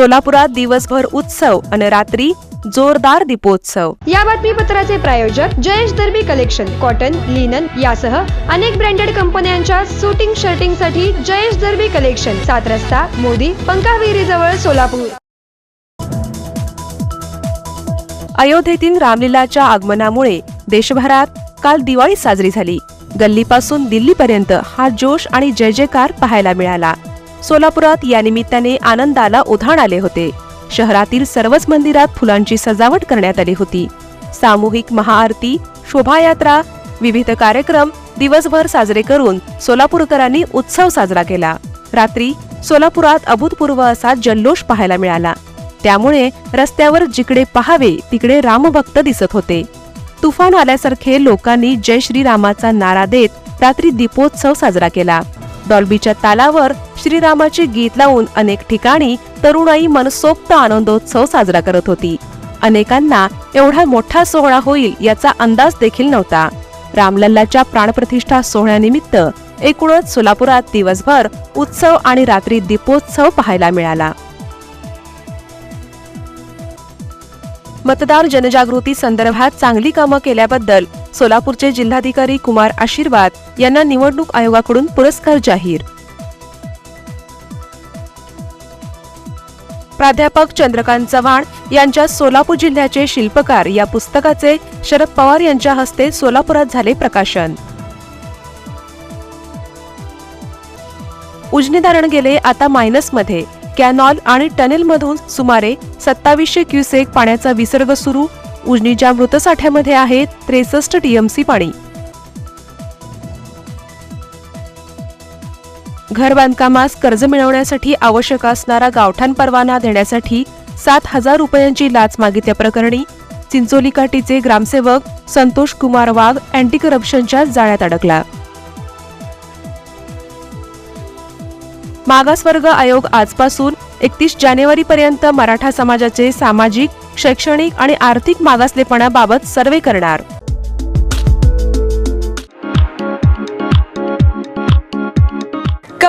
सोलापुरात दिवसभर उत्सव आणि रात्री जोरदार दीपोत्सव. या बातमीपत्राचे प्रायोजक Jayesh Darbi collection cotton linen यासह अनेक ब्रँडेड कंपन्यांच्या सुटिंग शर्टिंगसाठी जयेश दर्बी कलेक्शन सात रस्ता मोदी पंकाविहिरी जवळ सोलापूर. अयोध्येतील रामलीलाच्या आगमनामुळे देशभरात काल दिवाळी साजरी झाली. गल्लीपासून दिल्लीपर्यंत हा जोश आणि जय जयकार पाहायला मिळाला. सोलापुरात या निमित्ताने आनंदाला उधाण आले होते. शहरातील सर्वच मंदिरात फुलांची सजावट करण्यात आली होती. सामूहिक महाआरती शोभायात्रा विविध कार्यक्रम दिवसभर साजरे करून सोलापूरकरांनी उत्सव साजरा केला. रात्री सोलापुरात अभूतपूर्व असा जल्लोष पाहायला मिळाला. त्यामुळे रस्त्यावर जिकडे पहावे तिकडे रामभक्त दिसत होते. तुफान आल्यासारखे लोकांनी जय श्रीरामाचा नारा देत रात्री दीपोत्सव साजरा केला. डॉल्बीच्या तालावर श्रीरामाचे गीत लावून अनेक ठिकाणी तरुणाई मनसोक्त आनंदोत्सव साजरा करत होती. अनेकांना एवढा मोठा सोहळा होईल याचा अंदाज देखील नव्हता. रामलल्लाच्या प्राणप्रतिष्ठा सोहळ्यानिमित्त एकूणच सोलापुरात दिवसभर उत्सव आणि रात्री दीपोत्सव पाहायला मिळाला. मतदार जनजागृती संदर्भात चांगली कामं केल्याबद्दल सोलापूरचे जिल्हाधिकारी कुमार आशीर्वाद यांना निवडणूक आयोगाकडून पुरस्कार जाहीर प्राध्यापक चंद्रकांत चव्हाण यांच्या सोलापूर जिल्ह्याचे शिल्पकार या पुस्तकाचे शरद पवार यांच्या हस्ते सोलापुरात झाले प्रकाशन. उजनी धरण गेले आता मायनसमध्ये कॅनॉल आणि टनेलमधून सुमारे सत्तावीसशे क्युसेक पाण्याचा विसर्ग सुरू. उजनीच्या मृतसाठ्यामध्ये आहे त्रेसष्ट टीएमसी पाणी. घर बांधकामास कर्ज मिळवण्यासाठी आवश्यक असणारा गावठाण परवाना देण्यासाठी सात हजार रुपयांची लाच मागितल्याप्रकरणी चिंचोली काठीचे ग्रामसेवक संतोष कुमार वाघ अँटी करप्शनच्या जाळ्यात अडकला. मागासवर्ग आयोग आजपासून एकतीस जानेवारी पर्यंत मराठा समाजाचे सामाजिक शैक्षणिक आणि आर्थिक मागासलेपणाबाबत सर्वे करणार.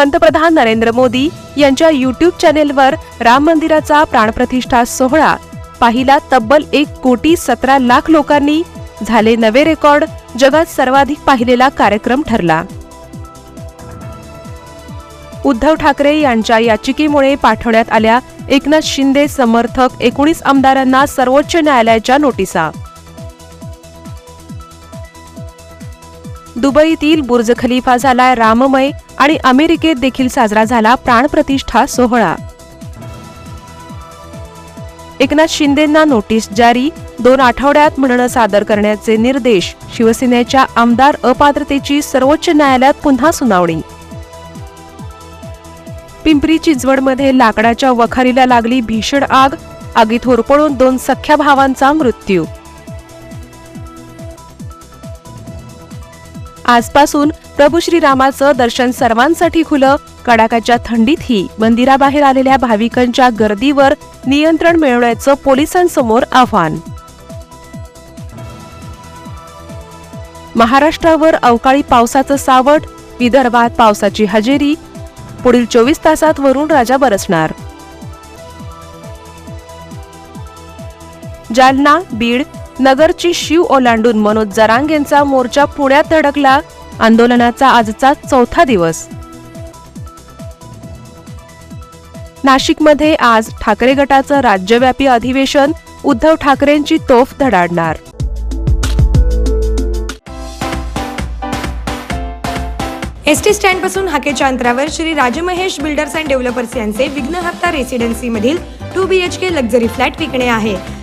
पंतप्रधान नरेंद्र मोदी यांच्या युट्यूब चॅनेलवर राम मंदिराचा प्राणप्रतिष्ठा सोहळा. पाहिला तब्बल एक कोटी सतरा लाख लोकांनी. झाले नवे रेकॉर्ड जगात सर्वाधिक पाहिलेला कार्यक्रम ठरला. उद्धव ठाकरे यांच्या याचिकेमुळे पाठवण्यात आल्या एकनाथ शिंदे समर्थक एकोणीस आमदारांना सर्वोच्च न्यायालयाच्या नोटिसा. दुबईतील बुर्ज खलिफा झाला राममय आणि अमेरिकेत देखील साजरा झाला प्राणप्रतिष्ठा सोहळा. एकनाथ शिंदेंना नोटीस जारी. दोन आठवड्यात म्हणणं सादर करण्याचे निर्देश शिवसेनेच्या आमदार अपात्रतेची सर्वोच्च न्यायालयात पुन्हा सुनावणी. पिंपरी चिंचवडमध्ये लाकडाच्या वखारीला लागली भीषण आग. आगीत होरपळून दोन सख्या भावांचा मृत्यू. आजपासून प्रभू श्रीरामाचं दर्शन सर्वांसाठी खुलं. कडाक्याच्या थंडीतही मंदिराबाहेर आलेल्या भाविकांच्या गर्दीवर नियंत्रण मिळवण्याचं पोलिसांसमोर आव्हान. महाराष्ट्रावर अवकाळी पावसाचं सावट विदर्भात पावसाची हजेरी पुढील चोवीस तासात वरून राजा बरसणार. जालना बीड नगरची शिव ओलांडून मनोज जरांगेंचा मोर्चा पुण्यात धडकला. आंदोलनाचा आजचा चौथा दिवस. नाशिकमध्ये आज ठाकरे गटाचं राज्यव्यापी अधिवेशन उद्धव ठाकरेंची तोफ धडाडणार. एस टी स्टँडपासून हाकेच्या अंतरावर Shri Rajmahesh builders and developers यांचे विघ्न हप्ता रेसिडेन्सी मधील two B H K luxury flat विकणे आहे.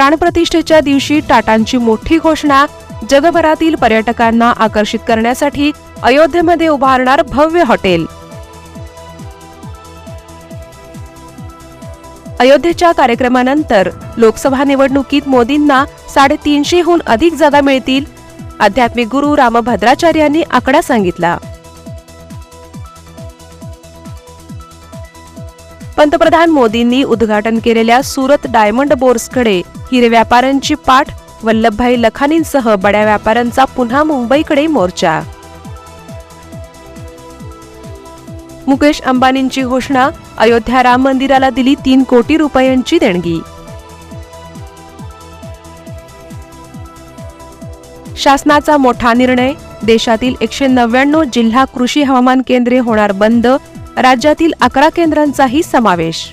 प्राणप्रतिष्ठेच्या दिवशी टाटांची मोठी घोषणा जगभरातील पर्यटकांना आकर्षित करण्यासाठी अयोध्येमध्ये उभारणार भव्य हॉटेल. अयोध्येच्या कार्यक्रमानंतर लोकसभा निवडणुकीत मोदींना साडेतीनशेहून अधिक जागा मिळतील आध्यात्मिक गुरु रामभद्राचार्यांनी आकडा सांगितला. पंतप्रधान मोदींनी उद्घाटन केलेल्या सुरत डायमंड बोर्सकडे हिरे व्यापाऱ्यांची पाठ वल्लभभाई लखानींसह बड्या व्यापाऱ्यांचा पुन्हा मुंबईकडे मोर्चा. मुकेश अंबानींची घोषणा अयोध्या राम मंदिराला दिली तीन कोटी रुपयांची देणगी. शासनाचा मोठा निर्णय देशातील एकशे नव्याण्णव जिल्हा कृषी हवामान केंद्रे होणार बंद राज्यातील अकरा केंद्रांचाही समावेश.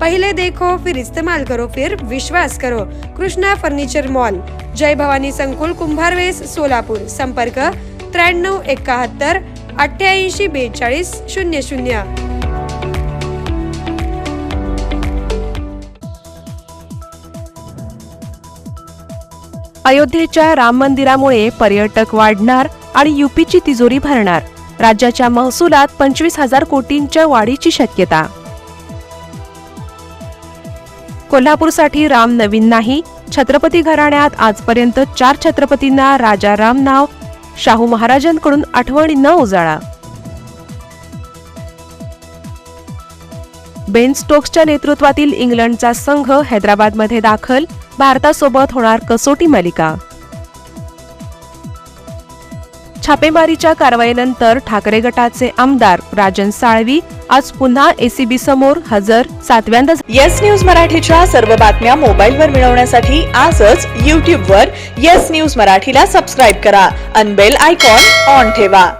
पहिले देखो फिर इस्तेमाल करो फिर विश्वास करो। Krishna furniture mall. जय भवानी संकुल कुंभारवेस सोलापूर। संपर्क त्र्याण्णव एकाहत्तर अठ्ठ्याऐंशी बेचाळीस शून्य शून्य. अयोध्येच्या राम मंदिरामुळे पर्यटक वाढणार आणि युपीची तिजोरी भरणार. राज्याच्या महसुलात पंचवीस हजार कोटींच्या वाढीची शक्यता. कोल्हापूरसाठी राम नवीन नाही. छत्रपती घराण्यात आजपर्यंत चार छत्रपतींना राजा राम नाव शाहू महाराजांकडून आठवणी न उजाळा. बेन स्टोक्सच्या नेतृत्वातील इंग्लंडचा संघ हैदराबादमध्ये दाखल भारतासोबत होणार कसोटी मालिका. छापेमारीच्या कारवाईनंतर ठाकरे गटाचे आमदार राजन साळवी आज पुन्हा एसीबी समोर हजर. सातव्यांदा येस न्यूज मराठीच्या सर्व बातम्या मोबाईलवर मिळवण्यासाठी आजच यूट्यूबवर येस न्यूज मराठीला सबस्क्राईब करा. अनबेल आयकॉन ऑन ठेवा.